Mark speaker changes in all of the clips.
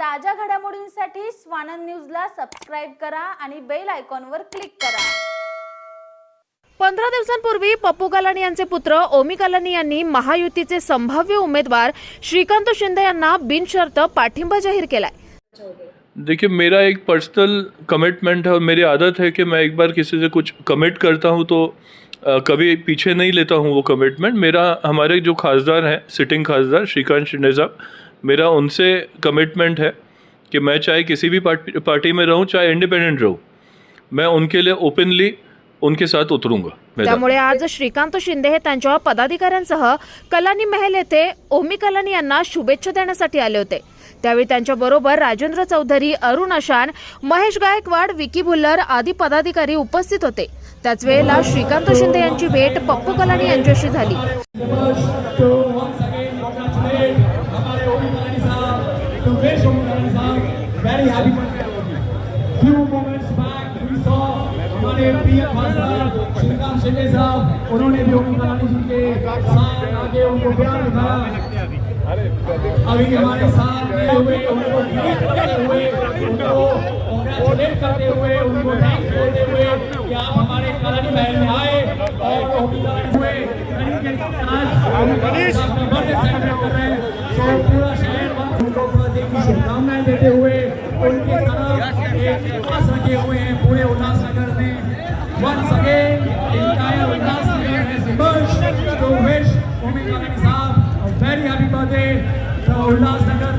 Speaker 1: ताज्या घडामोडींसाठी स्वानंद न्यूजला सबस्क्राईब करा आणि बेल आयकॉनवर क्लिक करा.
Speaker 2: पंधरा दिवसांपूर्वी पप्पू कलानी यांचे पुत्र ओमी कलानी यांनी महायुतीचे संभाव्य उमेदवार श्रीकांत शिंदे यांना बिनशर्त पाठिंबा जाहीर केलाय.
Speaker 3: देखिए मेरा एक पर्सनल कमिटमेंट है और मेरी आदत है कि मैं एक बार किसी से कुछ कमिट करता हूँ तो अ, कभी पीछे नहीं लेता हूँ वो कमिटमेंट मेरा हमारे जो खासदार हैं सिटिंग खासदार श्रीकांत शिंदे साहब मेरा उनसे कमिटमेंट है कि मैं चाहे किसी भी पार्टी पार्टी में रहूं चाहे इंडिपेंडेंट रहूं मैं उनके लिए ओपनली उनके साथ उतरूंगा
Speaker 2: त्यामुळे आज श्रीकांत शिंदे हे त्यांच्या पदाधिकाऱ्यांसह कलानी महल येथे ओमी कलानी यांना शुभेच्छा देण्यासाठी आले होते. त्यावेळी त्यांच्या बरोबर राजेंद्र चौधरी अरुण अशान महेश गायकवाड विकी भुल्लर आदी पदाधिकारी उपस्थित होते. त्याच वेळेला श्रीकांत शिंदे यांची भेट पप्पू कलानी यांच्याशी झाली.
Speaker 4: साहब, to wish Omi Kalani very happy birthday. Few moments back we saw हमारे प्रिय खासदार श्रीकांत साहब उन्होंने भी ओम कलानी जी के साथ आगे उनको प्यार दिखाया अभी हमारे साथ हुए उनको ग्रीट करते हुए उनको congratulate करते हुए उनको थैंक्स बोलते हुए कि आप हमारे कलानी महल में आए और हुए। आज बर्थडे सेलिब्रेट कर रहे हैं। पूरा शहर सेवाएं देते हुए उनकी तरफ एक आस रखे हुए हैं पूरे उल्लासनगर में। once again entire Ulhasnagar has emerged to wish Omi Kalani sahab a very happy birthday the Ulhasnagar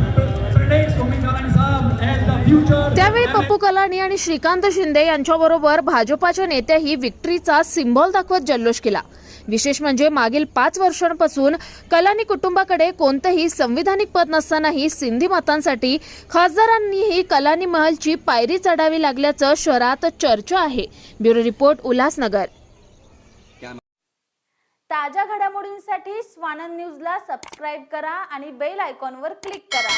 Speaker 2: त्यावेळी पप्पू कलानी आणि श्रीकांत शिंदे यांच्याबरोबर भाजपाच्या नेत्याही विक्ट्रीचा सिम्बॉल दाखवत जल्लोष केला. विशेष म्हणजे मागील पाच वर्षांपासून कलानी कुटुंबाकडे कोणतंही संविधानिक पद नसतानाही सिंधी मतांसाठी खासदारांनीही कलानी महलची पायरी चढावी लागल्याचं शहरात चर्चा आहे. Bureau report Ulhasnagar.
Speaker 1: ताज्या घडामोडींसाठी स्वानंद न्यूजला सबस्क्राईब करा आणि बेल आयकॉनवर क्लिक करा.